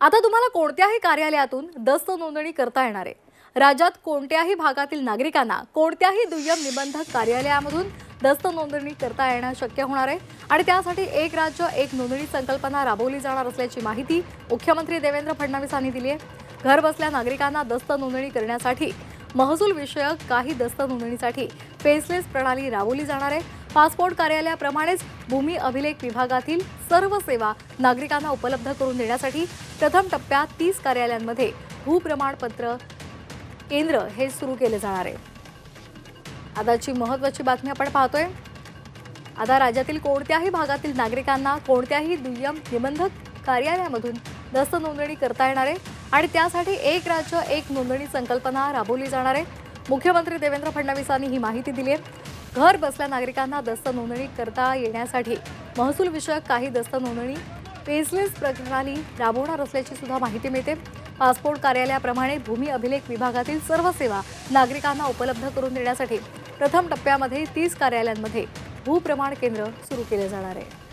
आता तुम्हाला कोणत्याही कार्यालयातून दस्त नोंदणी करता येणार आहे? राज्यात कोणत्याही भागातील नागरिकांना कोणत्याही दुय्यम निबंधक कार्यालयामधून दस्त नोंदणी करता येणं शक्य होणार आहे? आणि त्यासाठी एक राज्य एक नोंदणी संकल्पना राबवली जाणार असल्याची माहिती मुख्यमंत्री देवेंद्र फडणवीस यांनी दिली आहे. घर बसल्या नागरिकांना दस्त नोंदणी करण्यासाठी महसूल विषयक काही दस्त नोंदणीसाठी फेसलेस प्रणाली राबवली जाणार आहे. पासपोर्ट कार्यालयाप्रमाणेच भूमी अभिलेख विभागातील सर्व सेवा नागरिकांना उपलब्ध करून देण्यासाठी प्रथम टप्प्यात तीस कार्यालयांमध्ये भूप्रमाणपत्र केंद्र हे सुरू केले जाणार आहे. आताची महत्वाची बातमी आपण पाहतोय. आता राज्यातील कोणत्याही भागातील नागरिकांना कोणत्याही दुय्यम निबंधक कार्यालयामधून दस्त नोंदणी करता येणार आहे आणि त्यासाठी एक राज्य एक नोंदणी संकल्पना राबवली जाणार आहे. मुख्यमंत्री देवेंद्र फडणवीसांनी ही माहिती दिली आहे. घर बसल्या नागरिकांना दस्त नोंदणी करता येण्यासाठी महसूल विषयक काही दस्त नोंदणी फेसलेस प्रणाली राबवणार असल्याची सुद्धा माहिती मिळते. पासपोर्ट कार्यालयाप्रमाणे भूमी अभिलेख विभागातील सर्व सेवा नागरिकांना उपलब्ध करून देण्यासाठी प्रथम टप्प्यामध्ये तीस कार्यालयांमध्ये भूप्रमाण केंद्र सुरू केले जाणार आहे.